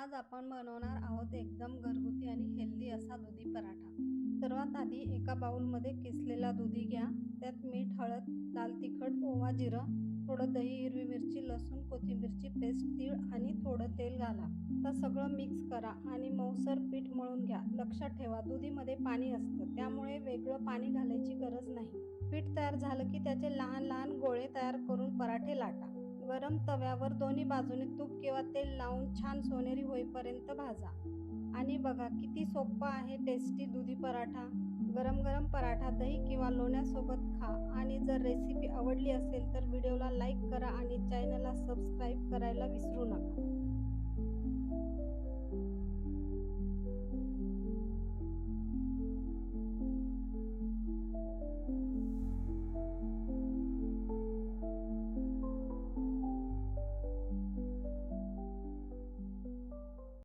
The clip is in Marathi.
आज आपण बनवणार आहोत एकदम घरगुती आणि हेल्दी असा दुधी पराठा. सर्वात आधी एका बाउलमध्ये किसलेला दुधी घ्या. त्यात मीठ हळद लाल तिखट ओवा जिरं थोडं दही हिरवी मिरची लसूण कोथिंबीरची पेस्ट तीळ आणि थोडं तेल घाला. तर सगळं मिक्स करा आणि मऊसर पीठ मळून घ्या. लक्षात ठेवा दुधीमध्ये पाणी असतं त्यामुळे वेगळं पाणी घालायची गरज नाही. पीठ तयार झालं की त्याचे लहान लहान गोळे तयार करून पराठे लाटा. गरम तव्यावर दोन्ही बाजूने तूप किंवा तेल लावून छान सोनेरी होईपर्यंत भाजा. आणि बघा किती सोपा आहे टेस्टी दुधी पराठा. गरम गरम पराठा दही किंवा लोण्यासोबत खा. आणि जर रेसिपी आवडली असेल तर व्हिडिओला लाईक करा आणि चॅनलला सबस्क्राईब करायला विसरू नका.